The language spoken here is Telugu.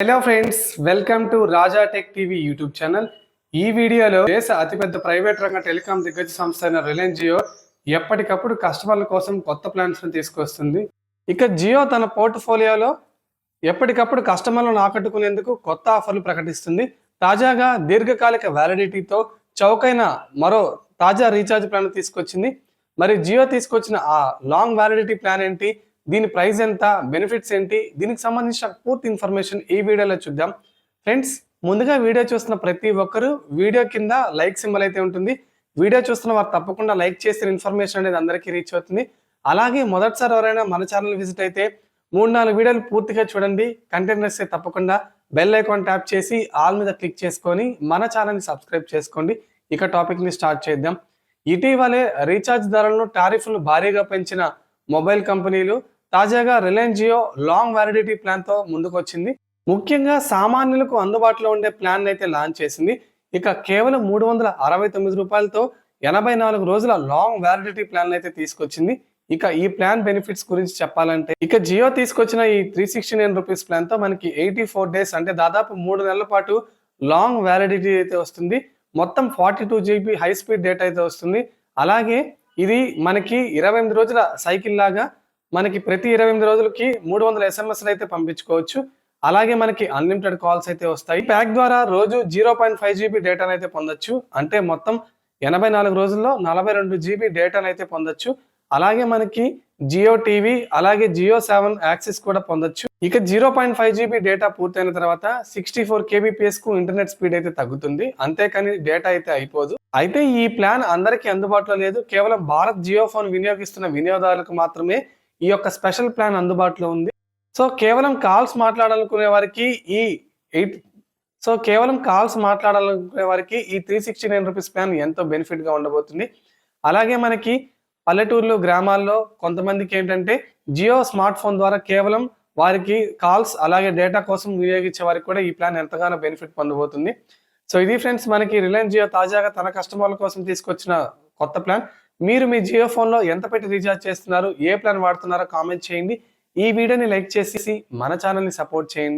Hello friends welcome to Raja tech TV YouTube channel ఈ వీడియోలో దేశ అతిపెద్ద ప్రైవేట్ రంగ టెలికాం దిగ్గజ సంస్థ అయిన రిలయన్స్ జియో ఎప్పటికప్పుడు కస్టమర్ల కోసం కొత్త ప్లాన్స్ను తీసుకొస్తుంది. ఇక జియో తన పోర్ట్ఫోలియోలో ఎప్పటికప్పుడు కస్టమర్లను ఆకట్టుకునేందుకు కొత్త ఆఫర్లు ప్రకటిస్తుంది. తాజాగా దీర్ఘకాలిక వ్యాలిడిటీతో చౌకైన మరో తాజా రీఛార్జ్ ప్లాన్ తీసుకొచ్చింది. మరి జియో తీసుకొచ్చిన ఆ లాంగ్ వ్యాలిడిటీ ప్లాన్ ఏంటి? దీని ప్రైస్ ఎంత బెనిఫిట్స్ ఏంటి దీనికి సంబంధించిన పూర్తి ఇన్ఫర్మేషన్ ఈ వీడియోలో చూద్దాం. ఫ్రెండ్స్ ముందుగా వీడియో చూస్తున్న ప్రతి ఒక్కరూ వీడియో కింద లైక్ సింబల్ అయితే ఉంటుంది. వీడియో చూస్తున్న వారు తప్పకుండా లైక్ చేసిన ఇన్ఫర్మేషన్ అనేది అందరికీ రీచ్ అవుతుంది. అలాగే మొదటిసారి ఎవరైనా మన ఛానల్ విజిట్ అయితే మూడు నాలుగు వీడియోలు పూర్తిగా చూడండి. కంటెంట్ నచ్చితే తప్పకుండా బెల్ ఐకాన్ ట్యాప్ చేసి ఆల్ మీద క్లిక్ చేసుకొని మన ఛానల్ని సబ్స్క్రైబ్ చేసుకోండి. ఇక టాపిక్ని స్టార్ట్ చేద్దాం. ఇటీవలే రీఛార్జ్ ధరలను టారిఫ్లు భారీగా పెంచిన మొబైల్ కంపెనీలు తాజాగా రిలయన్స్ జియో లాంగ్ వ్యాలిడిటీ ప్లాన్తో ముందుకొచ్చింది. ముఖ్యంగా సామాన్యులకు అందుబాటులో ఉండే ప్లాన్ అయితే లాంచ్ చేసింది. ఇక కేవలం మూడు వందల అరవై తొమ్మిది రూపాయలతో ఎనభై నాలుగు రోజుల లాంగ్ వ్యాలిడిటీ ప్లాన్ అయితే తీసుకొచ్చింది. ఇక ఈ ప్లాన్ బెనిఫిట్స్ గురించి చెప్పాలంటే ఇక జియో తీసుకొచ్చిన ఈ త్రీ సిక్స్టీ నైన్ రూపీస్ ప్లాన్తో మనకి ఎయిటీ ఫోర్ డేస్ అంటే దాదాపు మూడు నెలల పాటు లాంగ్ వ్యాలిడిటీ అయితే వస్తుంది. మొత్తం forty two GB high speed data అయితే వస్తుంది. అలాగే ఇది మనకి ఇరవై ఎనిమిది రోజుల సైకిల్ లాగా మనకి ప్రతి ఇరవై ఎనిమిది రోజులకి మూడు వందల ఎస్ఎంఎస్లు అయితే పంపించుకోవచ్చు. అలాగే మనకి అన్లిమిటెడ్ కాల్స్ అయితే వస్తాయి. ప్యాక్ ద్వారా రోజు జీరో పాయింట్ ఫైవ్ జీబీ డేటాను అయితే పొందొచ్చు. అంటే మొత్తం ఎనభై నాలుగు రోజుల్లో నలభై రెండు జీబీ డేటాను అయితే పొందొచ్చు. అలాగే మనకి జియో టీవీ అలాగే జియో సెవెన్ యాక్సెస్ కూడా పొందొచ్చు. ఇక zero point five GB data పూర్తయిన తర్వాత సిక్స్టీ ఫోర్ కేబీపీఎస్కు ఇంటర్నెట్ స్పీడ్ అయితే తగ్గుతుంది. అంతేకాని డేటా అయితే అయిపోదు. అయితే ఈ ప్లాన్ అందరికీ అందుబాటులో లేదు. కేవలం భారత్ జియో ఫోన్ వినియోగిస్తున్న వినియోగదారులకు మాత్రమే ఈ యొక్క స్పెషల్ ప్లాన్ అందుబాటులో ఉంది. సో కేవలం కాల్స్ మాట్లాడాలనుకునే వారికి ఈ ఎయిట్ సో కేవలం కాల్స్ మాట్లాడాలనుకునే వారికి ఈ three sixty nine rupees plan ఎంతో బెనిఫిట్గా ఉండబోతుంది. అలాగే మనకి పల్లెటూర్లు గ్రామాల్లో కొంతమందికి ఏంటంటే జియో స్మార్ట్ ఫోన్ ద్వారా కేవలం వారికి కాల్స్ అలాగే డేటా కోసం వినియోగించే వారికి కూడా ఈ ప్లాన్ ఎంతగానో బెనిఫిట్ పొందబోతుంది. సో ఇది ఫ్రెండ్స్ మనకి రిలయన్స్ జియో తాజాగా తన కస్టమర్ల కోసం తీసుకొచ్చిన కొత్త ప్లాన్. మీరు మీ జియో ఫోన్లో ఎంత పెట్టి రీఛార్జ్ చేస్తున్నారు ఏ ప్లాన్ వాడుతున్నారో కామెంట్ చేయండి. ఈ వీడియోని లైక్ చేసి మన ఛానల్ని సపోర్ట్ చేయండి.